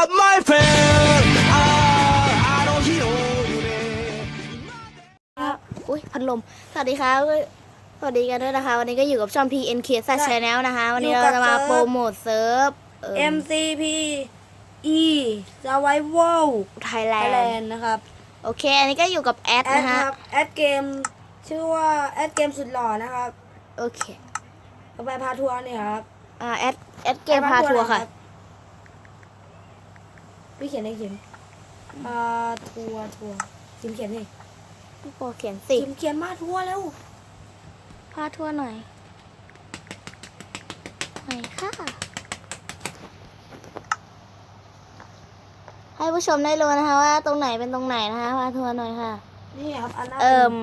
up my friend Ah, I don't hear you there ครับอุ้ยพัดลม สวัสดีครับ สวัสดีกันด้วยนะคะ วันนี้ก็อยู่กับช่อง PNK s a Channel นะคะ วันนี้อยู่เรากับจะมาเซิร์ฟโปรโมทเซิร์ฟเอ่อ MCP E Survival ไทยแลน Thailand ด์นะครับโอเค อันนี้ก็อยู่กับแอดแอดนะคฮะรับแอดเกมชื่อว่าแอดเกมสุดหล่อนะครับโอเคต่อไปพาทัวร์เนี่ยครับ อ่าแอดแอดเกมพาทัวร์ค่ะพี่ เขียนให้เขียนพาทัวร์ทัวร์จิมเขียนให้พี่โปรเขียนสิจิมเขียนมาทัวร์แล้วพาทัวร์หน่อยหน่อยค่ะ ให้ผู้ชมได้รู้นะคะว่าตรงไหนเป็นตรงไหนนะคะพาทัวร์หน่อยค่ะ นี่ครับอันหน้าเอิ่ม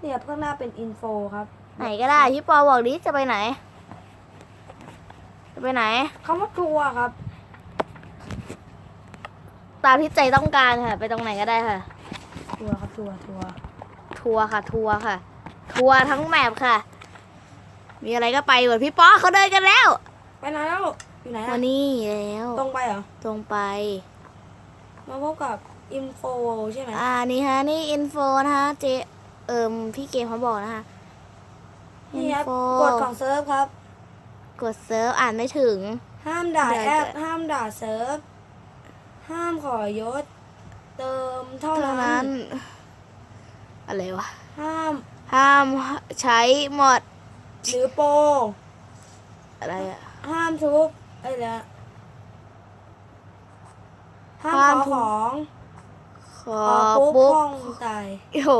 นี่ครับข้างหน้าเป็นอินโฟครับ ไหนก็ได้พี่ปอบอกดิจะไปไหน จะไปไหนคำว่าทัวร์ครับ ตามที่ใจต้องการค่ะ ไปตรงไหนก็ได้ค่ะ ทัวร์ครับทัวร์ทัวร์ทัวร์ค่ะ ทัวร์ค่ะ ทัวร์ทั้งแมปค่ะ มีอะไรก็ไปหมดพี่ป๊อเขาเดินกันแล้วไปไหนแล้วอยู่ไหนอะวันนี้แล้วตรงไปเหรอ ตรงไป มาพบกับอินโฟใช่ไหมอ่านี่ฮะนี่อินโฟนะคะเจเอิมพี่เกมเขาบอกนะคะ นี่ครับ info กดของเซิร์ฟครับ กดเซิร์ฟอ่านไม่ถึง ห้ามด่าเดี๋ยวแอดจะห้ามด่าเซิร์ฟ ห้ามขอยศ เติมเท่าเท่านั้นั้น น อะไรวะ ห้าม ห้ามใช้หมดหรือโปรอะไรอะห้ามทุบอะไรนะห้ามห้ามขอทุบของขอขอปุ๊บปุ๊บห้องตายโอ้โห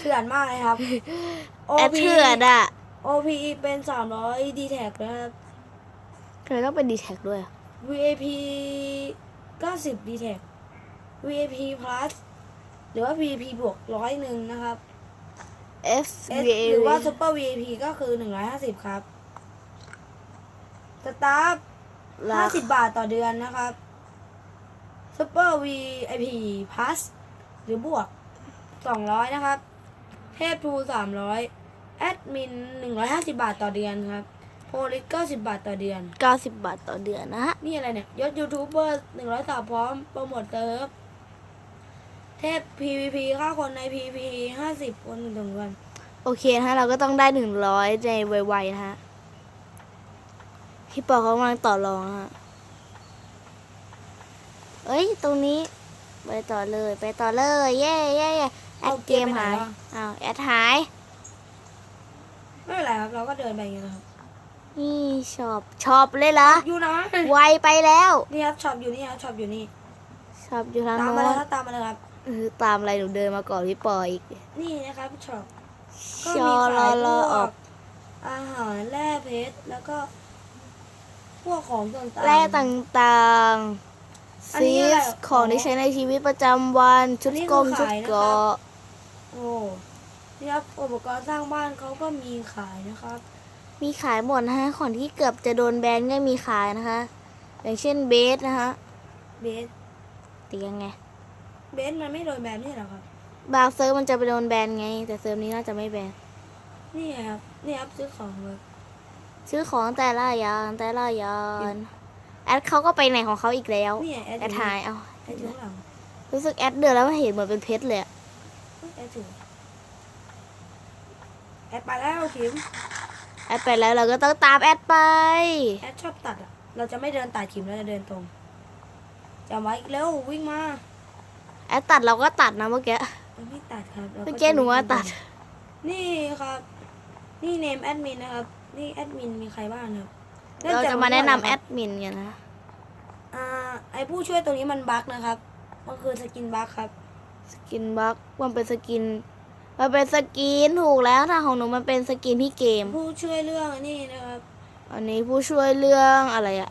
เถื่อนมากเลยครับ แอดเถื่อนอะ OP เป็นสามร้อยดีแท็กนะครับ ทำไมต้องเป็นดีแท็กด้วยอะ VAP เก้าสิบดีแท็ก VAP plus หรือว่า VAP บวกร้อยหนึ่งนะครับ F S V A หรือว่า Super VIP ก็คือ 150 ครับ สตาฟรา50 บาทต่อเดือนนะครับ Super VIP Plus หรือบวก 200 นะครับ เทพทู300 แอดมิน150บาทต่อเดือนครับ โพลิส90บาทต่อเดือนเก้าสิบบาทต่อเดือนนะฮะ นี่อะไรเนี่ยยศยูทูบเบอร์100สาวพร้อมโปรโมทเติร์ฟเทพ PVP ค่าคนใน PVP 50คนถึงวันโอเคนะฮะ เราก็ต้องได้หนึ่งร้อยในไวๆนะฮะ พี่ปอเขากำลังต่อรองนะฮะ เอ้ย ตรงนี้ ไปต่อเลย ไปต่อเลย เย่เย่เย่แอดเกมหายอ้าวแอดหาย ไม่เป็นไรครับ เราก็เดินไปอย่างเงี้ยนะครับนี่ช็อปช็อปเลยเหรออยู่นะไวไปแล้วนี่ครับช็อปอยู่นี่ครับช็อปอยู่นี่ช็อปอยู่ทางตามโน้มาเลยนครับตามมาเลยครับ เออตามอะไรหนูเดินมาก่อนพี่ปออีก นี่นะครับช็อปก็ชมีอรขาอยรพอวออกกอาหารแร่เพชรแล้วก็ พวกของต่างๆ แร่ต่างๆอันซีนี้อะไรสของที่ใช้ในชีวิตประจำวันชุดอันนี้กงคือชุดขายนะครับ เกราะโอ้ นี่ครับอุปกรณ์สร้างบ้านเขาก็มีขายนะครับ มีขายหมดนะฮะของที่เกือบจะโดนแบนก็มีขายนะคะ อย่างเช่นเบสนะคะเบสเตียงไงเบสมันไม่โดนแบนไม่ใช่เหรอครับบางเซิร์ฟมันจะไปโดนแบนไง แต่เซิร์ฟนี้น่าจะไม่แบนนี่ไงครับนี่ครับซื้อของเลยซื้อของแต่ละอย่างแต่ละอย่างแอดเขาก็ไปไหนของเขาอีกแล้วนี่ไงแอดแอดหายเอาแอดอยู่ข้างหลังรู้สึกแอดเดือดแล้วเห็นเหมือนเป็นเพชรเลยอะแอดถือ แอดไปแล้วคิมแอดไปแล้วเราก็ต้องตามแอดไป แอดชอบตัดอะ เราจะไม่เดินตัดคิมเราจะเดินตรงจำไว้เร็ววิ่งมา แอดตัดเราก็ตัดนะเมื่อกี้เราไม่ตัดครับราเมื่อกี้หนูว่าตัด นี่ครับ นี่เนมแอดมินนะครับ นี่แอดมินมีใครบ้างครับเราจะมาแนะนำแอดมินกันนะอ่าไอผู้ช่วยตัวนี้มันบั๊กนะครับ มันคือสกินบั๊กครับ สกินบัคมันเป็นสกิน มันเป็นสกินถูกแล้วถ้าของหนูมันเป็นสกินที่เกม ผู้ช่วยเรื่องอันนี้นะครับ อันนี้ผู้ช่วยเรื่องอะไรอะ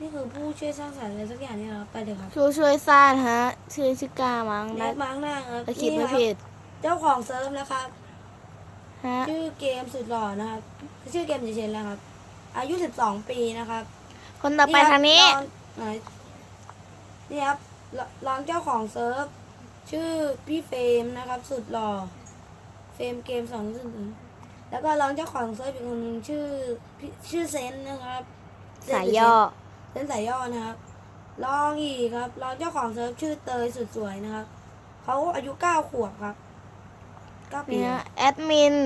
นี่คือผู้ช่วยสร้างสรรค์อะไรสักอย่างนี่นะครับไปเลยครับผู้ช่วยสร้างฮะ ชื่อชื่อกามั้งเนนะตมาร์กหน้าครับตะคิดนี่ไม่ครับผิดเจ้าของเซิร์ฟนะครับฮะชื่อเกมสุดหล่อนะครับชื่อเกมเฉยๆแล้วครับ อายุ 12 ปีนะครับ คนต่อไปทางนี้ลองไหนนี่ครับลลองเจ้าของเซิร์ฟ ชื่อพี่เฟรมนะครับ สุดหล่อเฟรมเกมสองสุดแล้วก็ลองเจ้าของเซิร์ฟอีกคนหนึงชื่อพี่ชื่อเซนนะครับเซนสายย่อเส้นสายย่อนะครับลองอีกครับลองเจ้าของเซิร์ฟชื่อเตยสุดสวยนะครับเขาอายุเก้าขวบครับเก้าปีเนี่ยครับแอดมิน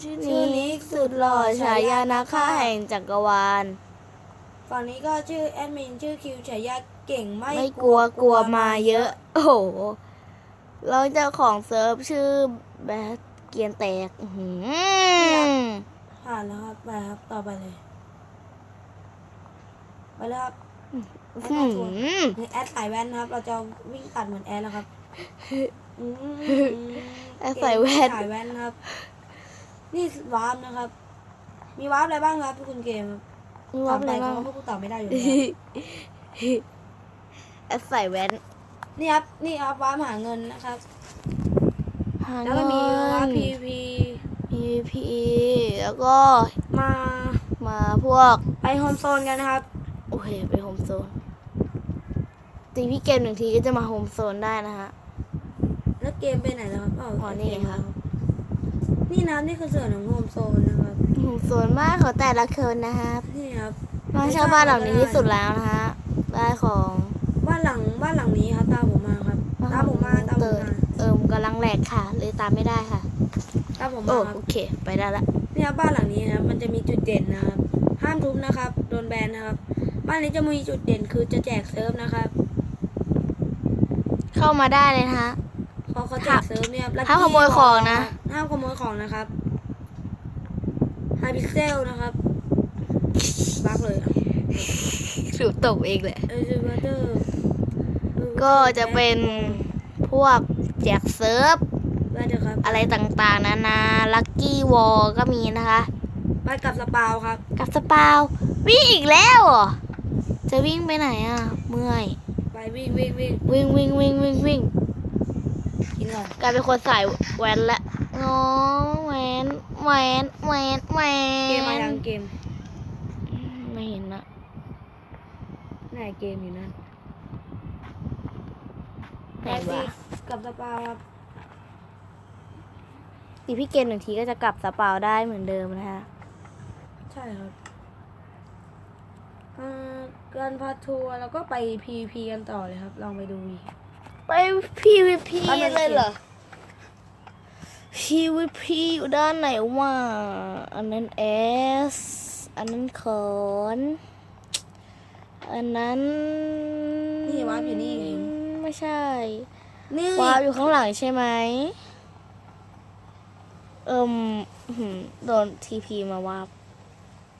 ชื่อชื่อนี้นี้สุดหล่อฉายานักฆ่าแห่งจักรวาลฝั่งนี้ก็ชื่อแอดมินชื่อคิวฉายาเก่งไม่ไม่กลัวกลัวมาเยอะ โอ้โหแล้วเจ้าของเซิร์ฟชื่อแบท เกียนแตกอื้อหือผ่านแล้วครับไปครับต่อไปเลยไปเลยครับอื้อหือนี่แอดสายแว่นนะครับ เราจะวิ่งตัดเหมือนแอดแล้วครับอืมแอดสายแว่นสายแว่นครับ นี่วาร์ปนะครับ มีวาร์ปอะไรบ้างครับคุณเกมครับมีวับถามอะไรไปบ้างเขาก็พูดตอบไม่ได้อยู่แล้วแอดใส่แว่นนี่ครับ นี่ครับวาร์ปหาเงินนะครับ หาแล้วก็มีวาร์ป PVP PVP แล้วก็มามาพวกไปโฮมโซนกันนะครับ โอเคไปโฮมโซนตีพี่เกมหนึ่งทีก็จะมาโฮมโซนได้นะฮะแล้วเกมไปไหนแล้วครับอ๋ออ๋อนี่ไงครับ นี่น้ำนี่คือส่วนของโฮมโซนนะครับโฮมโซนมากของแต่ละคนนะครับนี่ครับน้องชาวบ้านหลังนี้ที่สุดแล้วนะฮะได้ของบ้านหลังบ้านหลังนี้ครับตามผมมาครับ ตามผมมาตามผมมาเอิมกำลังแหลกค่ะเลยตามไม่ได้ค่ะ ตามผมโอ้มาครับโอเค ไปได้ละ เนี่ยบ้านหลังนี้นะครับมันจะมีจุดเด่นนะครับ ห้ามทุบนะครับ โดนแบนนะครับ บ้านนี้จะมีจุดเด่นคือจะแจกเซิร์ฟนะครับเข้ามาได้เลยนะฮะพอเขาแจกเซิร์ฟเนี่ย Lucky ห้ามขโมยของนะ ห้ามขโมยของนะครับไฮพิกเซลนะครับบักเลยอะถูกตกเองแหละเออจูบัตเตอร์ ก็จะเป็นพวกแจกเซิร์ฟไปเถอะครับอะไรต่างๆ นานาลัคกี้วอลก็มีนะคะไปกับสปาวครับ กับสปาววิ่งอีกแล้วเหรอจะวิ่งไปไหนอะ เมื่อยไปวิ่งวิ่งวิ่งวิ่งวิ่งวิ่งวิ่งวิ่งกินก่อนกลายเป็นคนสายแวนละง้อแวนแวนแวนแวนเกมมายังเกม ไม่เห็นนะไหนเกมอยู่นั่น ไหนไปวะกับสปาวครับตีพี่เกมหนึ่งทีก็จะกลับสปาวได้เหมือนเดิมนะคะใช่ครับอ่าการพาทัวร์แล้วก็ไป PVP กันต่อเลยครับ ลองไปดูอีกไป PVP อันนั้นเลยเหรอ PVP อยู่ด้านไหนวะอันนั้น S อันนั้นขอนอันนั้น นี่วาร์ปอยู่นี่เอง ไม่ใช่ นี่วาร์ปอยู่ข้างหลังใช่ไหมเอิมอื้อหือโดน TP มาวาร์ป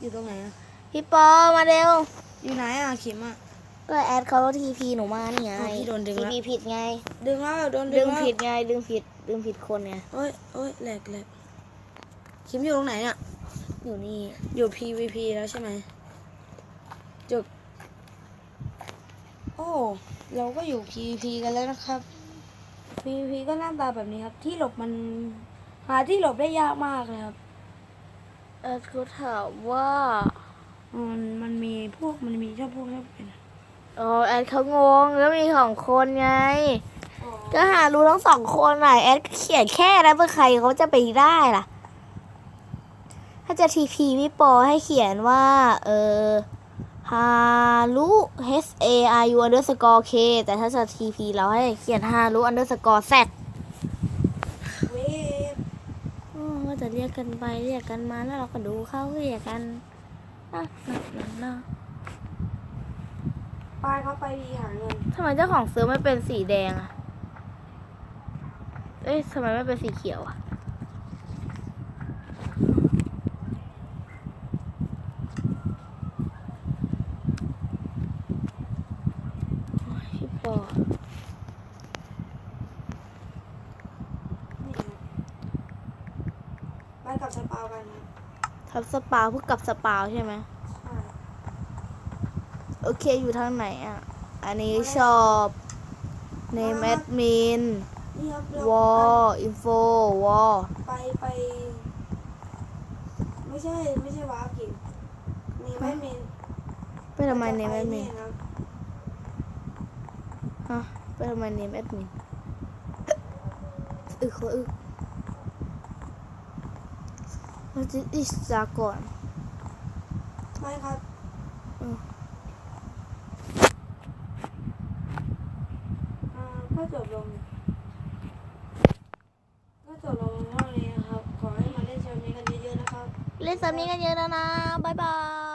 อยู่ตรงไหนอะพี่ปอมาเร็ว อยู่ไหนอะเข็มอะก็แอดเขา TP หนูมานี่ไงอ้าวพี่โดนดึงละ TP ผิดไง ดึงแล้วโดนดึดึงงแล้วผิดไง ดึงผิด ดึงผิดคนไงโอ้ยโอ้ยแหลกแหลกเข็มอยู่ตรงไหนเนี่ยอยู่นี่ อยู่ PVP แล้วใช่ไหมจุดโอ้ เราก็อยู่ PVP กันแล้วนะครับ PVP ก็หน้าตาแบบนี้ครับ ที่หลบมันหาที่หลบได้ยากมากเลยครับแอดเขาถามว่ามันมันมีพวกมันมีชอบพวกชอบเป็นอ๋อแอดเขางงแล้วมีสองคนไง ก็หารู้ทั้งสองคนน่ะแอดเขียนแค่แล้วเป็นใครเขาจะไปได้ล่ะ ถ้าจะทีพีพี่ปอให้เขียนว่า เออ ฮารุ H A R U underscore K แต่ถ้าจะทีพีเราให้เขียนฮารุ underscore Z เวฟอ๋อก็จะเรียกกันไปเรียกกันมาแล้วเราก็ดูเขาเรียกกันนะนะนะนะไปเขาไปดีหาเงินทำไมเจ้าของเสื้อไม่เป็นสีแดงอะเอ้ยทำไมไม่เป็นสีเขียวอะโอ้ยพี่ ปอนี่ครับไปกับสปาวกันนะทับสปาวเพื่อกับสปาวใช่ไหมใช่โอเคอยู่ทางไหนอะ อันนี้ชอบเนมแอดมินนี่ครับเราวออินโฟวอไปไป ไม่ใช่ไม่ใช่ว้าวกินนี่ไม่เมนไปทำไมเนมแอดมินครับ ฮะไปทำไมเนมแอดมินอึกละอึกมันจะอิสจาก่อนไม่ครับอือก็จบลงก็จบลงว่านี้นครับ ขอให้มาเล่นเซมนี้กันเยอะๆนะครับ เล่นเซมนี้กันเยอะนะนะ บ๊ายบาย